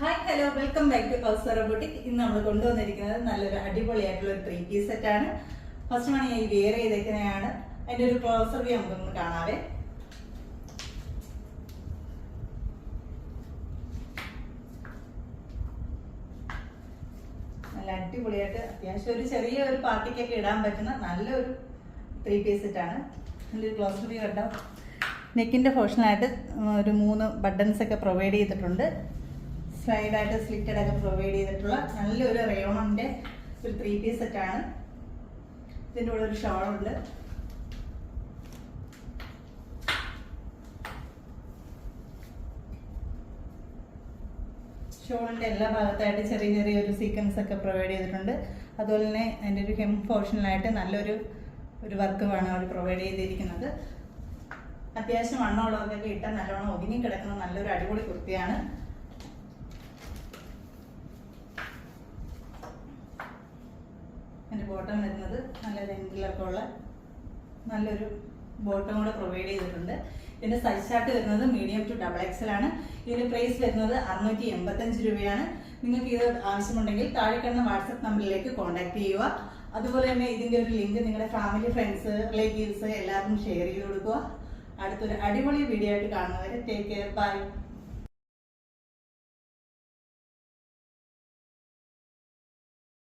Hi hello welcome back to Kausar robotic ഇന്ന് നമ്മൾ കൊണ്ടുവന്നിരിക്കുന്നത് നല്ലൊരു അടിപൊളിയായിട്ടുള്ള ഒരു ത്രീ പീസ് സെറ്റ് ആണ്. ഫസ്റ്റ് ഞാൻ ഈ വെയർ ചെയ്തേക്കുന്നതാണ്. അതിന്റെ ഒരു ക്ലോസർ വ്യൂ നമുക്കൊന്ന് കാണാവേ. നല്ല അടിപൊളിയായിട്ട് അത്യാവശ്യം ഒരു ചെറിയ ഒരു പാർട്ടിക്കൊക്കെ ഇടാൻ പറ്റുന്ന നല്ലൊരു ത്രീ പീസ് സെറ്റ് ആണ്. നല്ലൊരു ക്ലോസർ വ്യൂ കണ്ടോ? നെക്കിന്റെ പോർഷനായിട്ട് ഒരു മൂന്ന് ബട്ടൺസ് ഒക്കെ പ്രൊവൈഡ് ചെയ്തിട്ടുണ്ട്. സ്ലൈഡായിട്ട് സ്ലിറ്റഡ് ഒക്കെ പ്രൊവൈഡ് ചെയ്തിട്ടുള്ള നല്ലൊരു റയോണിന്റെ ഒരു ത്രീ പീസ് സെറ്റാണ് ഇതിന്റെ കൂടെ ഒരു ഷോളുണ്ട് ഷോളിന്റെ എല്ലാ ഭാഗത്തായിട്ട് ചെറിയ ചെറിയൊരു സീക്വൻസ് ഒക്കെ പ്രൊവൈഡ് ചെയ്തിട്ടുണ്ട്. അതുപോലെ തന്നെ അതിന്റെ ഒരു ഹെം പോർഷനിലായിട്ട് നല്ലൊരു ഒരു വർക്ക് വേണം അവർ പ്രൊവൈഡ് ചെയ്തിരിക്കുന്നത്. അത്യാവശ്യം വണ്ണമുള്ളവർക്കൊക്കെ ഇട്ടാൽ നല്ലോണം ഒതുങ്ങി കിടക്കുന്ന നല്ലൊരു അടിപൊളി കുർത്തിയാണ്. ബോട്ടം വരുന്നത് നല്ല ലെങ്തിലൊക്കെ ഉള്ള നല്ലൊരു ബോട്ടം കൂടെ പ്രൊവൈഡ് ചെയ്തിട്ടുണ്ട്. ഇതിന്റെ സൈസ് ചാർട്ട് വരുന്നത് മീഡിയം ടു ഡബിൾ എക്സൽ ആണ്. ഇതിന്റെ പ്രൈസ് വരുന്നത് അറുന്നൂറ്റി എൺപത്തഞ്ച് രൂപയാണ്. നിങ്ങൾക്ക് ഇത് ആവശ്യമുണ്ടെങ്കിൽ താഴെ കാണുന്ന വാട്സപ്പ് നമ്പറിലേക്ക് കോൺടാക്ട് ചെയ്യുക. അതുപോലെ തന്നെ ഇതിന്റെ ഒരു ലിങ്ക് നിങ്ങളുടെ ഫാമിലി ഫ്രണ്ട്സ് റിലേറ്റീവ്സ് എല്ലാവർക്കും ഷെയർ ചെയ്ത് കൊടുക്കുക. അടുത്തൊരു അടിപൊളി വീഡിയോ ആയിട്ട് കാണുന്നവരെ ടേക്ക് കെയർ ബൈ